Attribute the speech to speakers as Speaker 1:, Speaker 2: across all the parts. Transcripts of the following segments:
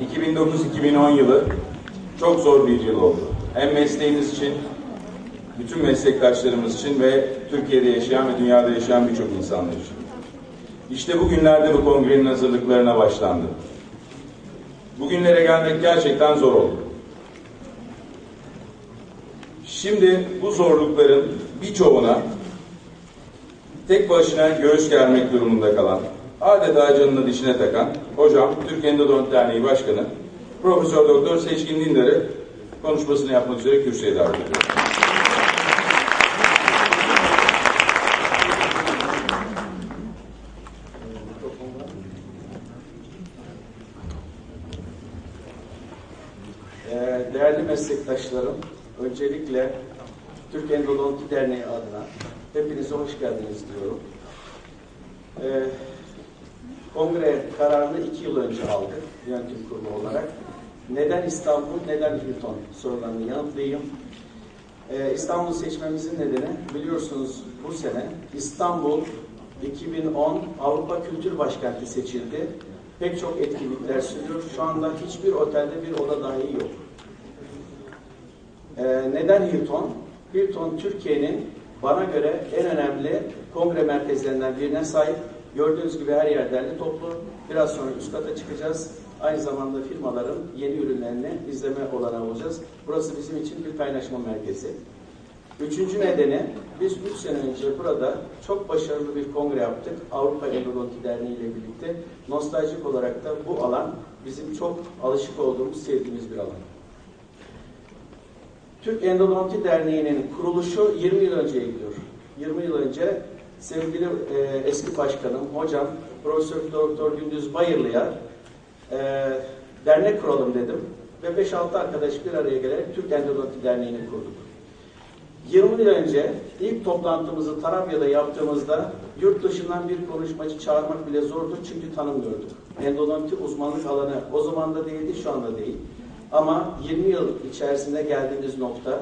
Speaker 1: 2009-2010 yılı çok zor bir yıl oldu. Hem mesleğimiz için, bütün meslektaşlarımız için ve Türkiye'de yaşayan ve dünyada yaşayan birçok insanlar için. İşte bugünlerde bu kongrenin hazırlıklarına başlandı. Bugünlere gelmek gerçekten zor oldu. Şimdi bu zorlukların birçoğuna tek başına göğüs germek durumunda kalan, adeta canını dişine takan hocam Türk Endodont Derneği Başkanı Profesör Doktor Seçkin Dindar'ı konuşmasını yapmak üzere kürsüye davet ediyorum.
Speaker 2: Ee, Değerli meslektaşlarım, öncelikle Türk Endodonti Derneği adına hepinize hoş geldiniz diyorum. Kongre kararını iki yıl önce aldık yönetim kurulu olarak. Neden İstanbul, neden Hilton sorularını yanıtlayayım. Ee, İstanbul seçmemizin nedeni biliyorsunuz bu sene İstanbul 2010 Avrupa Kültür Başkenti seçildi. Pek çok etkinlikler sürüyor. Şu anda hiçbir otelde bir oda dahi yok. Ee, neden Hilton? Hilton Türkiye'nin bana göre en önemli kongre merkezlerinden birine sahip. Gördüğünüz gibi her yer derli toplu. Biraz sonra üst kata çıkacağız. Aynı zamanda firmaların yeni ürünlerini izleme olanağı olacağız. Burası bizim için bir kaynaşma merkezi. Üçüncü nedeni, biz üç sene önce burada çok başarılı bir kongre yaptık. Avrupa Endodonti Derneği ile birlikte. Nostaljik olarak da bu alan bizim çok alışık olduğumuz, sevdiğimiz bir alan. Türk Endodonti Derneği'nin kuruluşu 20 yıl önceye gidiyor. 20 yıl önce sevgili e, eski başkanım, hocam Profesör Doktor Gündüz Bayırlı'ya e, dernek kuralım dedim. Ve 5-6 arkadaş bir araya gelerek Türk Endodonti Derneği'ni kurduk. 20 yıl önce ilk toplantımızı Tarabya'da yaptığımızda yurt dışından bir konuşmacı çağırmak bile zordu çünkü tanımıyorduk. Endodonti uzmanlık alanı o zaman da değildi, şu anda değil. Ama 20 yıl içerisinde geldiğimiz nokta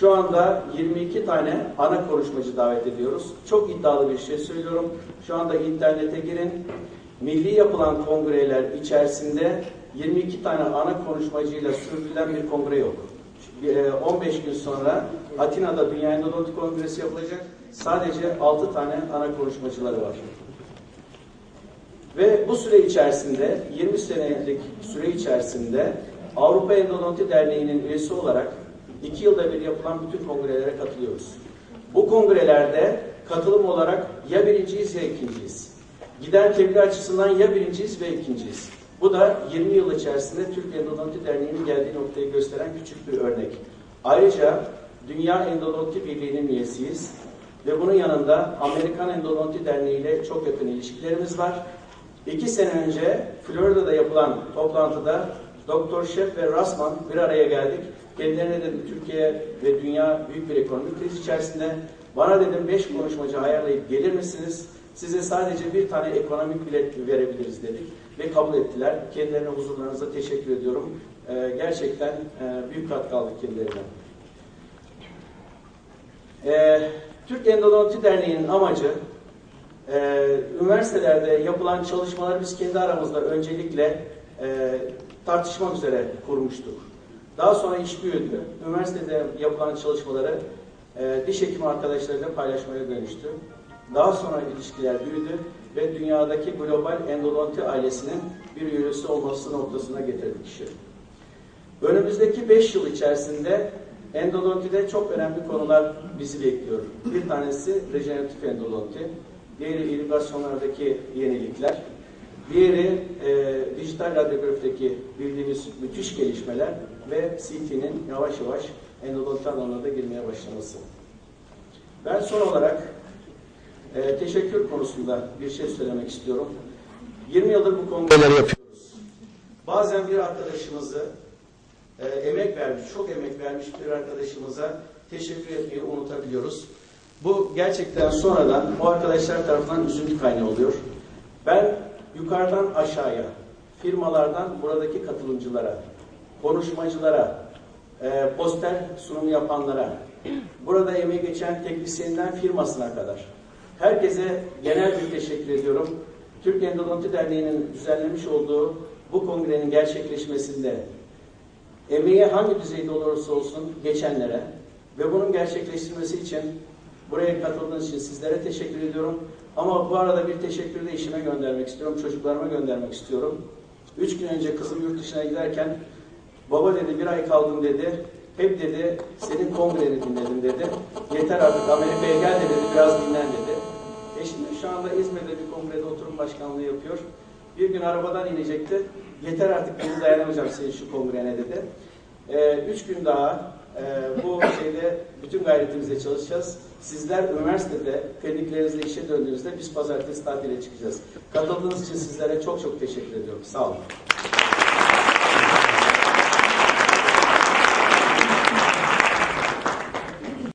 Speaker 2: şu anda 22 tane ana konuşmacı davet ediyoruz. Çok iddialı bir şey söylüyorum. Şu anda internete girin. Milli yapılan kongreler içerisinde 22 tane ana konuşmacıyla sürdürülen bir kongre yok. 15 gün sonra Atina'da Dünya Endodonti Kongresi yapılacak. Sadece 6 tane ana konuşmacıları var. Ve bu süre içerisinde 20 senelik süre içerisinde Avrupa Endodonti Derneği'nin üyesi olarak 2 yılda bir yapılan bütün kongrelere katılıyoruz. Bu kongrelerde katılım olarak ya birinciyiz ya ikinciyiz. Giden tebliğ açısından ya birinciyiz ve ikinciyiz. Bu da 20 yıl içerisinde Türk Endodonti Derneği'nin geldiği noktayı gösteren küçük bir örnek. Ayrıca Dünya Endodonti Birliği'nin üyesiyiz ve bunun yanında Amerikan Endodonti Derneği ile çok yakın ilişkilerimiz var. İki sene önce Florida'da yapılan toplantıda Doktor Şef ve Rasman bir araya geldik. Kendilerine dedim Türkiye ve dünya büyük bir ekonomik kriz içerisinde. Bana dedim beş konuşmacı ayarlayıp gelir misiniz? Size sadece bir tane ekonomik bilet verebiliriz dedik ve kabul ettiler. Kendilerine huzurlarınıza teşekkür ediyorum. Ee, gerçekten e, büyük katkı aldık kendilerine. Ee, Türk Endodonti Derneği'nin amacı e, üniversitelerde yapılan çalışmaları biz kendi aramızda öncelikle e, tartışmak üzere kurmuştuk. Daha sonra iş büyüdü. Üniversitede yapılan çalışmaları e, diş hekimi arkadaşlarıyla paylaşmaya dönüştü. Daha sonra ilişkiler büyüdü ve dünyadaki global endodonti ailesinin bir üyesi olması noktasına getirdik işi. Önümüzdeki 5 yıl içerisinde endodontide çok önemli konular bizi bekliyor. Bir tanesi rejeneratif endodonti, diğeri irigasyonlardaki yenilikler, diğeri dijital radyografideki bildiğimiz müthiş gelişmeler ve CT'nin yavaş yavaş endodonti alanına da girmeye başlaması. Ben son olarak e, teşekkür konusunda bir şey söylemek istiyorum. 20 yıldır bu kongreleri yapıyoruz. Bazen bir arkadaşımızı e, emek vermiş, çok emek vermiş bir arkadaşımıza teşekkür etmeyi unutabiliyoruz. Bu gerçekten sonradan o arkadaşlar tarafından üzüntü kaynağı oluyor. Ben yukarıdan aşağıya, firmalardan buradaki katılımcılara, konuşmacılara, e, poster sunumu yapanlara, burada emeği geçen teknisyeninden firmasına kadar herkese genel bir teşekkür ediyorum. Türk Endodonti Derneği'nin düzenlemiş olduğu bu kongrenin gerçekleşmesinde emeği hangi düzeyde olursa olsun geçenlere ve bunun gerçekleştirmesi için buraya katıldığınız için sizlere teşekkür ediyorum. Ama bu arada bir teşekkürü de işime göndermek istiyorum, çocuklarıma göndermek istiyorum. Üç gün önce kızım yurt dışına giderken baba dedi bir ay kaldım dedi. Hep dedi senin kongreni dinledim dedi. Yeter artık Amerika'ya gel de dedi biraz dinlen dedi. E şimdi şu anda İzmir'de bir kongrede oturum başkanlığı yapıyor. Bir gün arabadan inecekti. Yeter artık beni dayanamayacağım senin şu kongrene dedi. Ee, üç gün daha e, bu şeyde bütün gayretimizle çalışacağız. Sizler üniversitede kliniklerinizle işe döndüğünüzde biz pazartesi tatile çıkacağız. Katıldığınız için sizlere çok çok teşekkür ediyorum. Sağ olun.